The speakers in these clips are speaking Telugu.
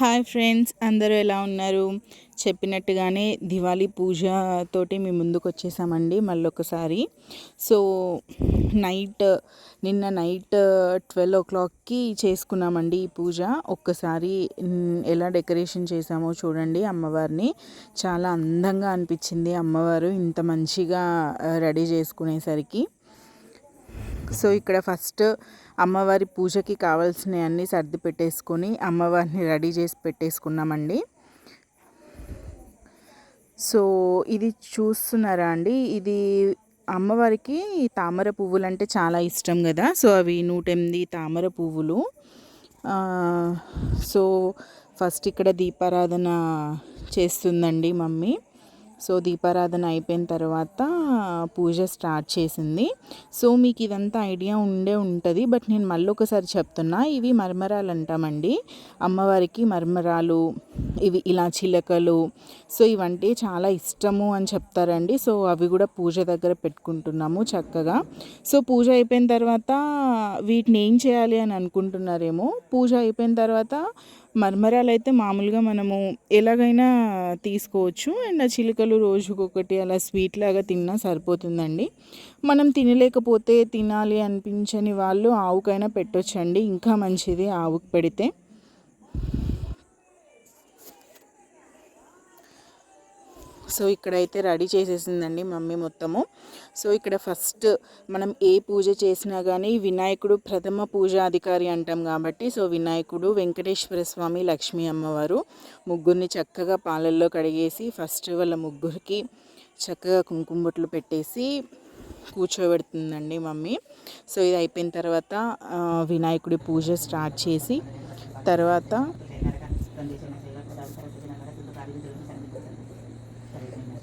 హాయ్ ఫ్రెండ్స్ అందరూ ఎలా ఉన్నారు? చెప్పినట్టుగానే దివాళీ పూజ తోటి మేము ముందుకు వచ్చేసామండి మళ్ళీ ఒకసారి సో నైట్ నిన్న నైట్ ట్వెల్వ్ ఓ క్లాక్కి చేసుకున్నామండి ఈ పూజ. ఒక్కసారి ఎలా డెకరేషన్ చేసామో చూడండి అమ్మవారిని. చాలా అందంగా అనిపించింది అమ్మవారు ఇంత మంచిగా రెడీ చేసుకునేసరికి. సో ఇక్కడ ఫస్ట్ అమ్మవారి పూజకి కావాల్సినవి అన్నీ సర్ది పెట్టేసుకొని అమ్మవారిని రెడీ చేసి పెట్టేసుకున్నామండి. సో ఇది చూస్తున్నారా అండి? ఇది అమ్మవారికి తామర పువ్వులు అంటే చాలా ఇష్టం కదా? సో అవి నూట ఎనిమిది తామర పువ్వులు. సో ఫస్ట్ ఇక్కడ దీపారాధన చేస్తుందండి మమ్మీ. సో దీపారాధన అయిపోయిన తర్వాత పూజ స్టార్ట్ చేసింది. సో మీకు ఇదంతా ఐడియా ఉండే ఉంటుంది. బట్ నేను మళ్ళీ ఒకసారి చెప్తున్నా ఇవి మర్మరాలు అంటామండి అమ్మవారికి మర్మరాలు ఇవి ఇలా చిలకలు సో ఇవంటే చాలా ఇష్టము అని చెప్తారండి. సో అవి కూడా పూజ దగ్గర పెట్టుకుంటున్నాము చక్కగా. సో పూజ అయిపోయిన తర్వాత వీటిని ఏం చేయాలి అని అనుకుంటున్నారేమో? పూజ అయిపోయిన తర్వాత మర్మరాలు అయితే మామూలుగా మనము ఎలాగైనా తీసుకోవచ్చు. అండ్ ఆ చిలుకలు రోజుకొకటి అలా స్వీట్ లాగా తిన్నా సరిపోతుందండి. మనం తినలేకపోతే తినాలి అనిపించని వాళ్ళు ఆవుకైనా పెట్టొచ్చండి. ఇంకా మంచిది ఆవుకు పెడితే. సో ఇక్కడైతే రెడీ చేసేసిందండి మమ్మీ మొత్తము. సో ఇక్కడ ఫస్ట్ మనం ఏ పూజ చేసినా కానీ వినాయకుడు ప్రథమ పూజాధికారి అంటాం కాబట్టి సో వినాయకుడు వెంకటేశ్వర స్వామి లక్ష్మీ అమ్మవారు ముగ్గురిని చక్కగా పాలల్లో కడిగేసి ఫస్ట్ వాళ్ళ ముగ్గురికి చక్కగా కుంకుమబొట్లు పెట్టేసి కూర్చోబెడుతుందండి మమ్మీ. సో ఇది అయిపోయిన తర్వాత వినాయకుడి పూజ స్టార్ట్ చేసి తర్వాత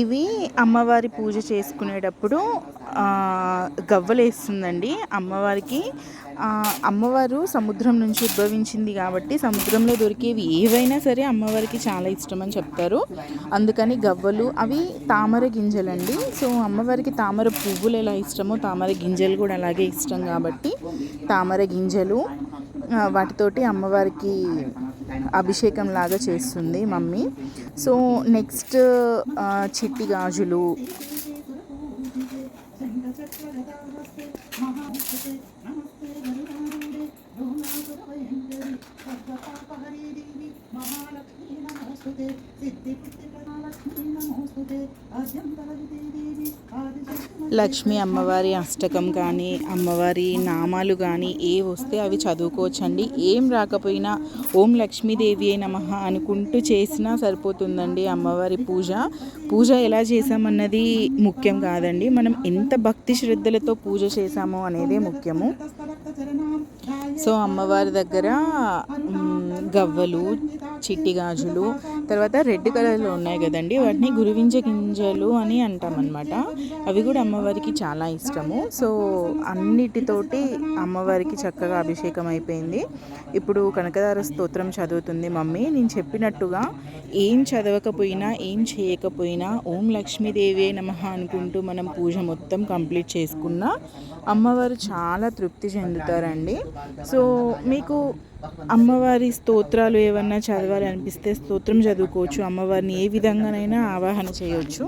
ఇవి అమ్మవారి పూజ చేసుకునేటప్పుడు గవ్వలు వేస్తుందండి అమ్మవారికి అమ్మవారు సముద్రం నుంచి ఉద్భవించింది కాబట్టి సముద్రంలో దొరికేవి ఏవైనా సరే అమ్మవారికి చాలా ఇష్టం అని చెప్తారు. అందుకని గవ్వలు అవి తామర గింజలండి. సో అమ్మవారికి తామర పువ్వులు ఎలా ఇష్టమో తామర గింజలు కూడా అలాగే ఇష్టం కాబట్టి తామర గింజలు వాటితోటి అమ్మవారికి అభిషేకం లాగా చేస్తుంది మమ్మీ. సో నెక్స్ట్ చిట్టి గాజులు. లక్ష్మి అమ్మవారి అష్టకం కానీ అమ్మవారి నామాలు కానీ ఏ వస్తే అవి చదువుకోవచ్చండి. ఏం రాకపోయినా ఓం లక్ష్మీదేవి అయి నమ అనుకుంటూ చేసినా సరిపోతుందండి అమ్మవారి పూజ. పూజ ఎలా చేసామన్నది ముఖ్యం కాదండి. మనం ఎంత భక్తి శ్రద్ధలతో పూజ చేసామో అనేదే ముఖ్యము. సో అమ్మవారి దగ్గర గవ్వలు చిట్టి గాజులు తర్వాత రెడ్ కలర్లో ఉన్నాయి కదండి. వాటిని గురువింజ గింజలు అని అంటామన్నమాట. అవి కూడా అమ్మవారికి చాలా ఇష్టము. సో అన్నిటితోటి అమ్మవారికి చక్కగా అభిషేకం అయిపోయింది. ఇప్పుడు కనకదార స్తోత్రం చదువుతుంది మమ్మీ. నేను చెప్పినట్టుగా ఏం చదవకపోయినా ఏం చేయకపోయినా ఓం లక్ష్మీదేవి నమ అనుకుంటూ మనం పూజ మొత్తం కంప్లీట్ చేసుకున్నా అమ్మవారు చాలా తృప్తి చెందుతారండి. సో మీకు అమ్మవారి స్తోత్రాలు ఏమన్నా చదవాలి అనిపిస్తే స్తోత్రం చదువుకోవచ్చు. అమ్మవారిని ఏ విధంగానైనా ఆవాహన చేయవచ్చు.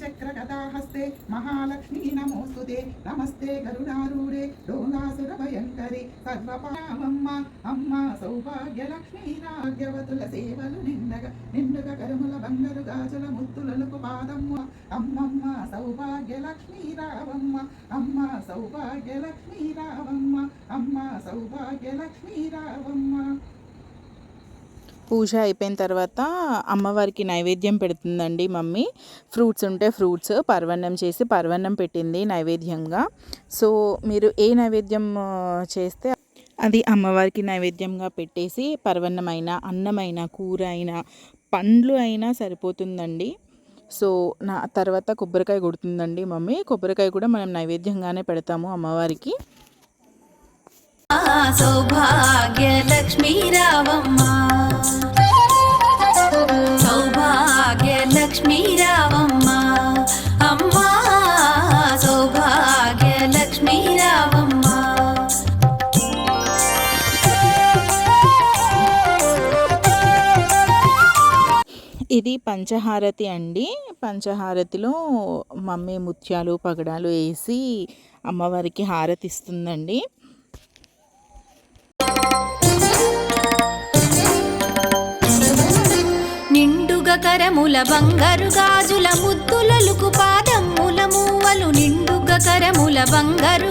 చక్రకథాహస్తే మహాలక్ష్మీ నమోస్తుతే. నమస్తే గరుడారూఢే. డోనాసుర భయంకరి సర్వపామమ్మ అమ్మ సౌభాగ్యలక్ష్మీ రాగ్యవతుల సేవలు నిండగ నిండుగ కరుముల బంగారు గాజుల ముత్తులకు పాదమ్మ అమ్మమ్మ సౌభాగ్యలక్ష్మీ రావమ్మ అమ్మ సౌభాగ్యలక్ష్మీ రావమ్మ అమ్మ సౌభాగ్యలక్ష్మీ రావమ్మ పూజ అయిపోయిన తర్వాత అమ్మవారికి నైవేద్యం పెడుతుందండి మమ్మీ. ఫ్రూట్స్ ఉంటే ఫ్రూట్స్ పర్వన్నం చేసి పర్వన్నం పెట్టింది నైవేద్యంగా. సో మీరు ఏ నైవేద్యం చేస్తే అది అమ్మవారికి నైవేద్యంగా పెట్టేసి పర్వన్నమైనా అన్నమైనా కూర అయినా పండ్లు అయినా సరిపోతుందండి. సో నా తర్వాత కొబ్బరికాయ కొడుతుందండి మమ్మీ. కొబ్బరికాయ కూడా మనం నైవేద్యంగానే పెడతాము అమ్మవారికి. సౌభాగ్య లక్ష్మీ రావమ్మ. ఇది పంచహారతి అండి. పంచహారతిలో మమ్మీ ముత్యాలు పగడాలు వేసి అమ్మవారికి హారతి ఇస్తుందండి నిండుగ కరముల బంగారు గాజుల ముద్దులలుకు పాదమ్ముల మూవలు నిండుగ కరముల బంగారు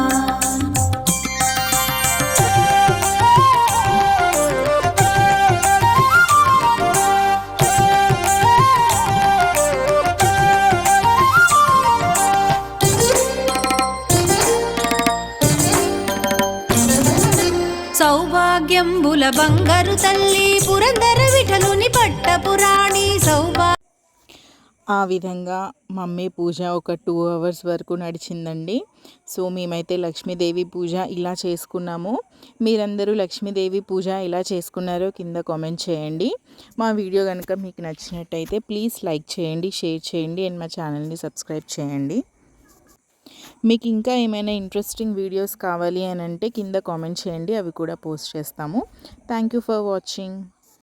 సౌభాగ్యంబుల బంగారు తల్లి పురందర విఠలుని పట్టపురాణి సౌభా ఆ విధంగా మమ్మీ పూజ ఒక టూ అవర్స్ వరకు నడిచిందండి. సో మేమైతే లక్ష్మీదేవి పూజ ఇలా చేసుకున్నాము. మీరందరూ లక్ష్మీదేవి పూజ ఎలా చేసుకున్నారో కింద కామెంట్ చేయండి. మా వీడియో కనుక మీకు నచ్చినట్టయితే ప్లీజ్ లైక్ చేయండి షేర్ చేయండి అండ్ మా ఛానల్ని సబ్స్క్రైబ్ చేయండి. మీకు ఇంకా ఏమైనా ఇంట్రెస్టింగ్ వీడియోస్ కావాలి అని అంటే కింద కామెంట్ చేయండి అవి కూడా పోస్ట్ చేస్తాము. Thank you for watching